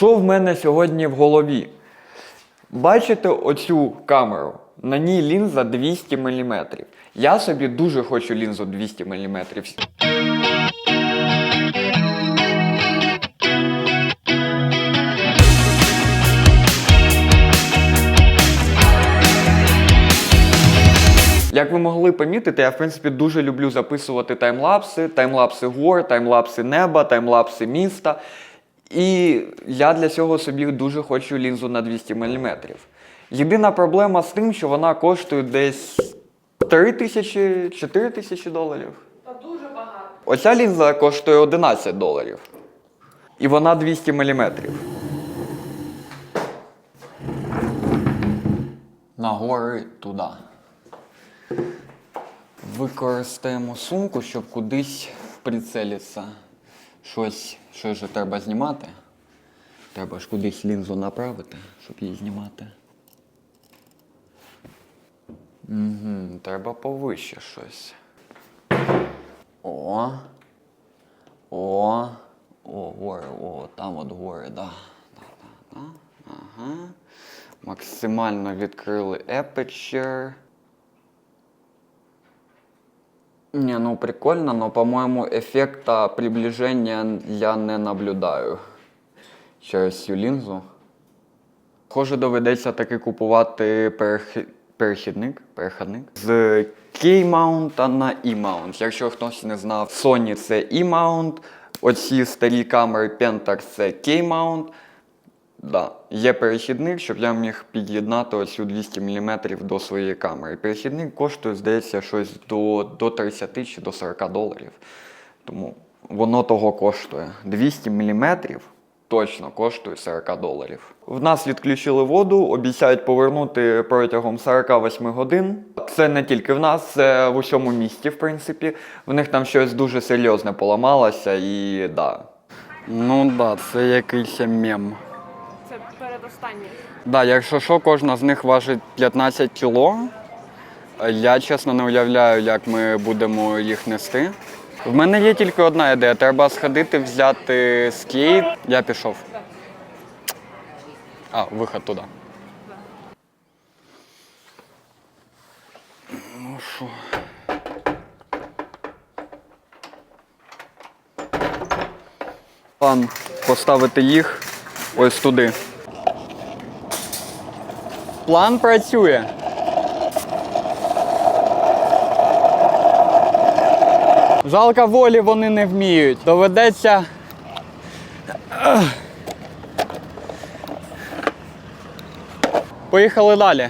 Що в мене сьогодні в голові? Бачите оцю камеру? На ній лінза 200 мм. Я собі дуже хочу лінзу 200 мм. Як ви могли помітити, я в принципі дуже люблю записувати таймлапси, таймлапси гор, таймлапси неба, таймлапси міста. І я для цього собі дуже хочу лінзу на 200 мм. Єдина проблема з тим, що вона коштує десь 3 тисячі, 4 тисячі доларів. Та дуже багато. Оця лінза коштує 11 доларів. І вона 200 мм. Нагори туди. Використаємо сумку, щоб кудись прицелитися. Щось, щось же треба знімати. Треба ж кудись лінзу направити, щоб її знімати. Угу, треба повище щось. О. О. О, гори, о, там от гори, да. да, да, да. Ага. Максимально відкрили Aperture. Не, ну прикольно, но, по-моему, эффекта приближения я не наблюдаю через цю лінзу. Схоже, доведеться таки купувати перехи- перехідник, перехідник з K-mount на E-mount. Якщо хтось не знав, Sony це E-mount, оці старі камери Pentax це K-mount. Да, є перехідник, щоб я міг під'єднати оцю 200 мм до своєї камери. Перехідник коштує, здається, щось до, до 30 чи до 40 доларів. Тому воно того коштує. 200 мм точно коштує 40 доларів. В нас відключили воду, обіцяють повернути протягом 48 годин. Це не тільки в нас, це в усьому місті, в принципі. В них там щось дуже серйозне поламалося і да. Ну да, це якийсь мем. Передостаннє. Да, якщо що, кожна з них важить 15 кіло. Я чесно не уявляю, як ми будемо їх нести. В мене є тільки одна ідея. Треба сходити, взяти скейт. Я пішов. А, виход туди. Ну що. План поставити їх ось туди. План працює. Жалко волі вони не вміють. Доведеться. Поїхали далі.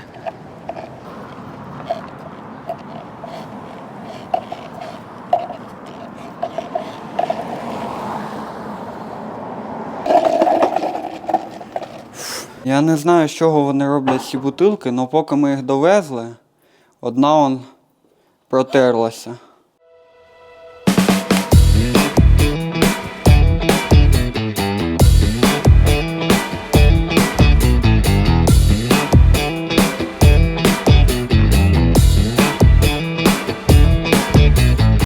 Я не знаю, з чого вони роблять ці бутилки, але поки ми їх довезли, одна он протерлася.